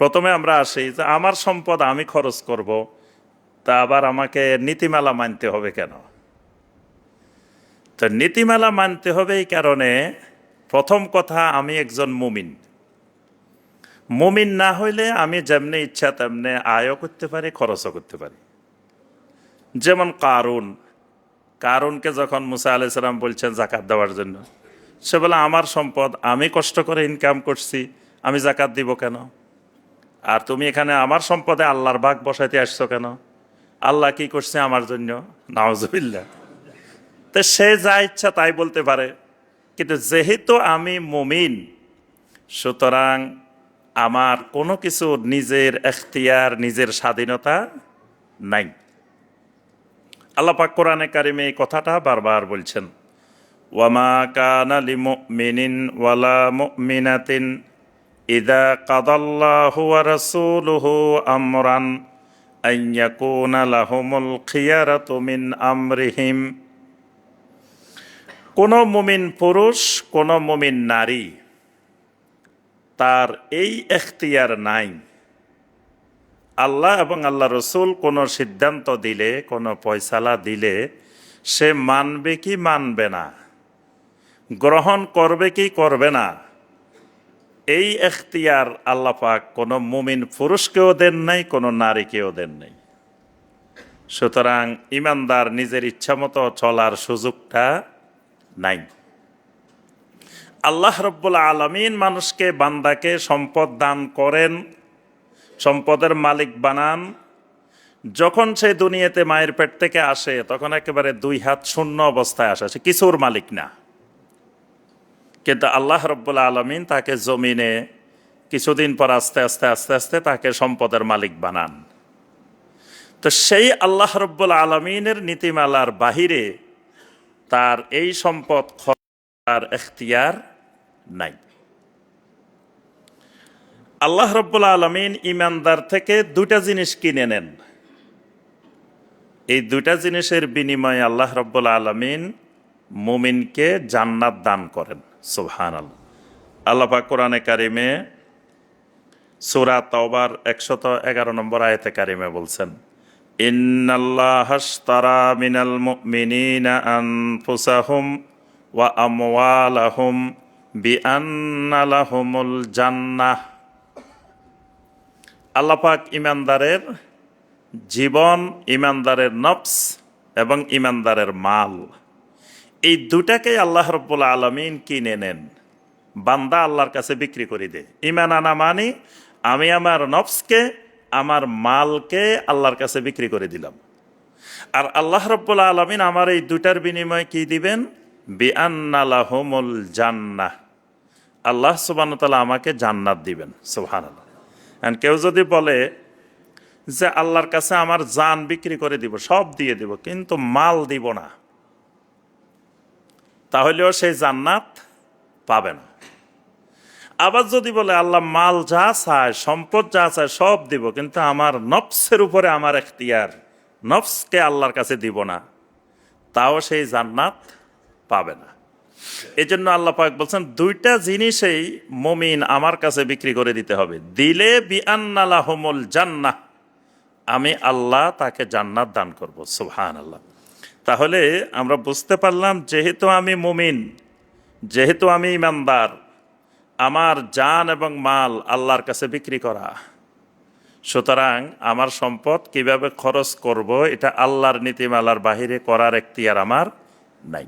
প্রথমে আমরা আসি যে আমার সম্পদ আমি খরচ করব, তা আবার আমাকে নীতিমালা মানতে হবে কেন? তো নীতিমালা মানতে হবে এই কারণে প্রথম কথা, আমি একজন মুমিন। মুমিন না হইলে আমি যেমনি ইচ্ছা তেমনি আয়ও করতে পারি, খরচও করতে পারি। যেমন কারুন। কারুনকে যখন মুসা আলাইসালাম বলছেন জাকাত দেওয়ার জন্য, সে বলে, আমার সম্পদ, আমি কষ্ট করে ইনকাম করছি, আমি জাকাত দিব কেন? আর তুমি এখানে আমার সম্পদে আল্লাহর বাঘ বসাইতে আসছো কেন? আল্লাহ কি করছে আমার জন্য? নাওজবিল্লা তো সে যা ইচ্ছা তাই বলতে পারে। কিন্তু যেহেতু আমি মুমিন, সুতরাং আমার কোনো কিছু নিজের এখতিয়ার, নিজের স্বাধীনতা নাই। আল্লাহ পাক কোরআনে কারিমে এই কথাটা বারবার বলছেন ওয়ামা কানা মিনিন ওয়ালা মুমিনাতিন ইদা কাদাল্লাহু রাসূলুহু আমরান আন ইয়াকুনা লাহুমুল খিয়ারাতু মিন আমরিহিম। কোন মুমিন পুরুষ, কোন মুমিন নারী তার এই এখতিয়ার নাই। আল্লাহ এবং আল্লাহ রসুল কোনো সিদ্ধান্ত দিলে, কোনো পয়সালা দিলে, সে মানবে কি মানবে না? গ্রহণ করবে কি করবে না? এই এখতিয়ার আল্লাহ পাক কোনো মুমিন পুরুষকেও দেন নাই, কোনো নারীকেও দেন নাই। সুতরাং ইমানদার নিজের ইচ্ছামতো চলার সুযোগটা নাই। আল্লাহ রব্বুল আলমিন মানুষকে বান্দাকে সম্পদ দান করেন, সম্পদের মালিক বানান। যখন সে দুনিয়াতে মায়ের পেট থেকে আসে, তখন একেবারে দুই হাত শূন্য অবস্থায় আসে, সে কিছুর মালিক না। কিন্তু আল্লাহ রব্বুল আলমিন তাকে জমিনে কিছুদিন পর আস্তে আস্তে আস্তে আস্তে তাকে সম্পদের মালিক বানান। তো সেই আল্লাহ রব্বুল আলমিনের নীতিমালার বাহিরে তার এই সম্পদ খরার এখতিয়ার নাই। আল্লাহ রব্বুল আলমিন ইমানদার থেকে দুটা জিনিস কিনে নেন। এই দুটা জিনিসের বিনিময়ে আল্লাহ রব্বুল আলমিন মুমিনকে জান্নাত দান করেন। আল্লাহ পাক কোরআনে কারিমে সুরা তওবার একশত এগারো নম্বর আয়তে কারিমে বলছেন হাশতারা মিনাল ওয়া বিআন্না আল্লাপাক ইমানদারের জীবন, ইমানদারের নফস এবং ইমানদারের মাল। এই দুটাকে আল্লাহ রব্বুল আলমিন কিনে নেন। বান্দা আল্লাহর কাছে বিক্রি করে দে ইমান আনা মানি আমি আমার নফসকে, আমার মালকে আল্লাহর কাছে বিক্রি করে দিলাম। আর আল্লাহ রব্বুল আলমিন আমার এই দুটার বিনিময়ে কি দিবেন? বিআনালাহমুল জান্নাহ। আল্লাহ সুবান আমাকে জান্নাত দিবেন। আল্লাহ কেউ যদি বলে যে আল্লাহর কাছে আমার জান বিক্রি করে দিব, সব দিয়ে দিব, কিন্তু মাল দিব না। তাহলেও সেই জান্নাত পাবে না। আবার যদি বলে, আল্লাহ, মাল যা চায়, সম্পদ যা চায়, সব দিব, কিন্তু আমার নফসের উপরে আমার এখতিয়ার, নফসকে আল্লাহর কাছে দিব না। তাও সেই জান্নাত পাবে না। এই জন্য আল্লাহ পাক বলছেন, দুইটা জিনিসেই মমিন আমার কাছে বিক্রি করে দিতে হবে। দিলে বিআনালাহমুল জান্নাহ, আমি আল্লাহ তাকে জান্নাত দান করব। সুবহান আল্লাহ তাহলে আমরা বুঝতে পারলাম, যেহেতু আমি মুমিন, যেহেতু আমি ইমানদার, আমার যান এবং মাল আল্লাহর কাছে বিক্রি করা। সুতরাং আমার সম্পদ কীভাবে খরচ করব, এটা আল্লাহর নীতিমালার বাহিরে করার এখতিয়ার আমার নাই।